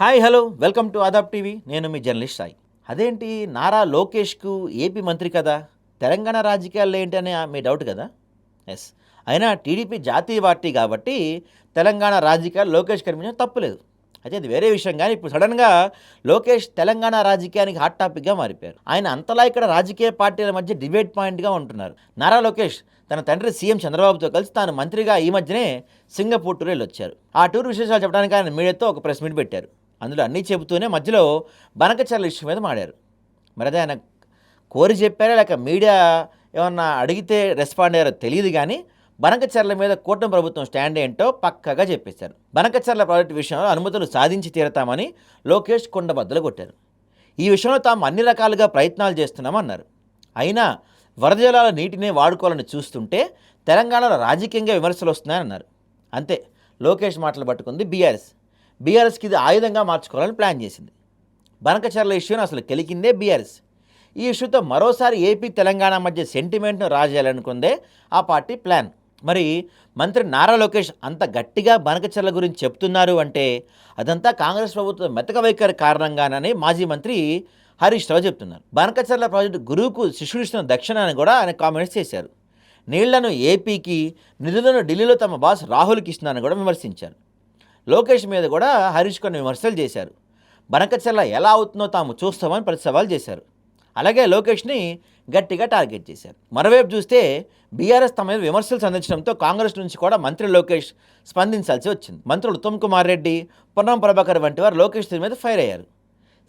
Hi hello. Welcome to అదాప్ TV. నేను మీ జర్నలిస్ట్ సాయి. అదేంటి నారా లోకేష్కు ఏపీ మంత్రి కదా? తెలంగాణ రాజకీయాల్లో ఏంటి అని మీ డౌట్ కదా? ఎస్ అయినా టీడీపీ జాతీయ పార్టీ కాబట్టి తెలంగాణ రాజకీయాలు లోకేష్ కనిపించడం తప్పులేదు. అయితే అది వేరే విషయం కానీ ఇప్పుడు సడన్గా లోకేష్ తెలంగాణ రాజకీయానికి హాట్ టాపిక్గా మారిపోయారు. ఆయన అంతలా ఇక్కడ రాజకీయ పార్టీల మధ్య డిబేట్ పాయింట్గా ఉంటున్నారు. నారా లోకేష్ తన తండ్రి సీఎం చంద్రబాబుతో కలిసి తాను మంత్రిగా ఈ మధ్యనే సింగపూర్ టూర్ వెళ్ళొచ్చారు. ఆ టూర్ విశేషాలు చెప్పడానికి ఆయన మీడియాతో ఒక ప్రెస్ మీట్ పెట్టారు. అందులో అన్నీ చెబుతూనే మధ్యలో బనకచర్ల ఇష్యూ మీద మాడారు. మరి అదే ఆయన కోరి చెప్పారా లేక మీడియా ఏమన్నా అడిగితే రెస్పాండ్ అయ్యారో తెలియదు కానీ బనకచర్ల మీద కూటమి ప్రభుత్వం స్టాండ్ ఏంటో పక్కగా చెప్పేశారు. బనకచర్ల ప్రాజెక్టు విషయంలో అనుమతులు సాధించి తీరతామని లోకేష్ కొండబద్దలు కొట్టారు. ఈ విషయంలో తాము అన్ని రకాలుగా ప్రయత్నాలు చేస్తున్నామన్నారు. అయినా వరద జలాల నీటిని వాడుకోవాలని చూస్తుంటే తెలంగాణలో రాజకీయంగా విమర్శలు వస్తున్నాయని అన్నారు అంతే లోకేష్ మాటలు పట్టుకుంది బీఆర్ఎస్. బీఆర్ఎస్కి ఇది ఆయుధంగా మార్చుకోవాలని ప్లాన్ చేసింది. బనకచర్ల ఇష్యూను అసలు కెలికిందే బీఆర్ఎస్. ఈ ఇష్యూతో మరోసారి ఏపీ తెలంగాణ మధ్య సెంటిమెంట్ను రాజేయాలనుకుందే ఆ పార్టీ ప్లాన్. మరి మంత్రి నారా లోకేష్ అంత గట్టిగా బనకచర్ల గురించి చెప్తున్నారు అంటే అదంతా కాంగ్రెస్ ప్రభుత్వం మెతక వైఖరి కారణంగానని మాజీ మంత్రి హరీష్ రావు చెప్తున్నారు. బనకచర్ల ప్రాజెక్టు గురువుకు శిష్యుడిస్తున్న దక్షిణ అని కూడా ఆయన కామెంట్స్ చేశారు. నీళ్ళను ఏపీకి నిధులను ఢిల్లీలో తమ బాస్ రాహుల్కి ఇస్తున్నారని కూడా విమర్శించారు. లోకేష్ మీద కూడా హరీష్ కొన్ని విమర్శలు చేశారు. బనకచర్ల ఎలా అవుతుందో తాము చూస్తామని ప్రతి సవాల్ చేశారు. అలాగే లోకేష్ని గట్టిగా టార్గెట్ చేశారు. మరోవైపు చూస్తే బీఆర్ఎస్ తమ మీద విమర్శలు సంధించడంతో కాంగ్రెస్ నుంచి కూడా మంత్రి లోకేష్ స్పందించాల్సి వచ్చింది. మంత్రులు ఉత్తమ్ కుమార్ రెడ్డి పొన్నం ప్రభాకర్ వంటి వారు లోకేష్ మీద ఫైర్ అయ్యారు.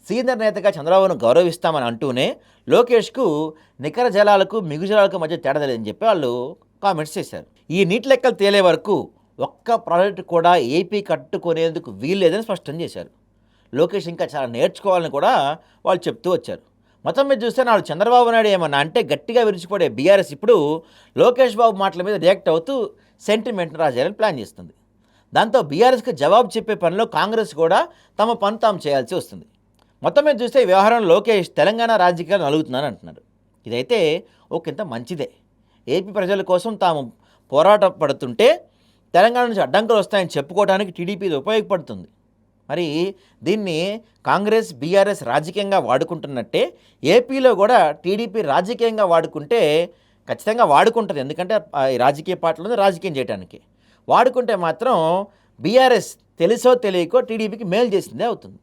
సీనియర్ నేతగా చంద్రబాబును గౌరవిస్తామని అంటూనే లోకేష్కు నికర జలాలకు మిగు జలాలకు మధ్య తేడా తెలియదని చెప్పి వాళ్ళు కామెంట్స్ చేశారు. ఈ నీటి లెక్కలు తేలే వరకు ఒక్క ప్రాజెక్టు కూడా ఏపీ కట్టుకునేందుకు వీల్లేదని స్పష్టం చేశారు. లోకేష్ ఇంకా చాలా నేర్చుకోవాలని కూడా వాళ్ళు చెప్తూ వచ్చారు. మొత్తం మీద చూస్తే నాడు చంద్రబాబు నాయుడు ఏమన్నా అంటే గట్టిగా విరిచిపోడే బీఆర్ఎస్ ఇప్పుడు లోకేష్ బాబు మాటల మీద రియాక్ట్ అవుతూ సెంటిమెంట్ రాజేయాలని ప్లాన్ చేస్తుంది. దాంతో బీఆర్ఎస్కి జవాబు చెప్పే పనిలో కాంగ్రెస్ కూడా తమ పని తాము చేయాల్సి వస్తుంది. మొత్తం మీద చూస్తే వ్యవహారం లోకేష్ తెలంగాణ రాజకీయాలు నలుగుతున్నాను అంటున్నారు. ఇదైతే ఒకంత మంచిదే. ఏపీ ప్రజల కోసం తాము పోరాట పడుతుంటే తెలంగాణ నుంచి అడ్డంకులు వస్తాయని చెప్పుకోవడానికి టీడీపీ ఉపయోగపడుతుంది. మరి దీన్ని కాంగ్రెస్ బీఆర్ఎస్ రాజకీయంగా వాడుకుంటున్నట్టే ఏపీలో కూడా టీడీపీ రాజకీయంగా వాడుకుంటే ఖచ్చితంగా వాడుకుంటుంది. ఎందుకంటే ఆ రాజకీయ పార్టీలను రాజకీయం చేయడానికి వాడుకుంటే మాత్రం బీఆర్ఎస్ తెలుసో తెలియకో టీడీపీకి మేలు చేసిందే అవుతుంది.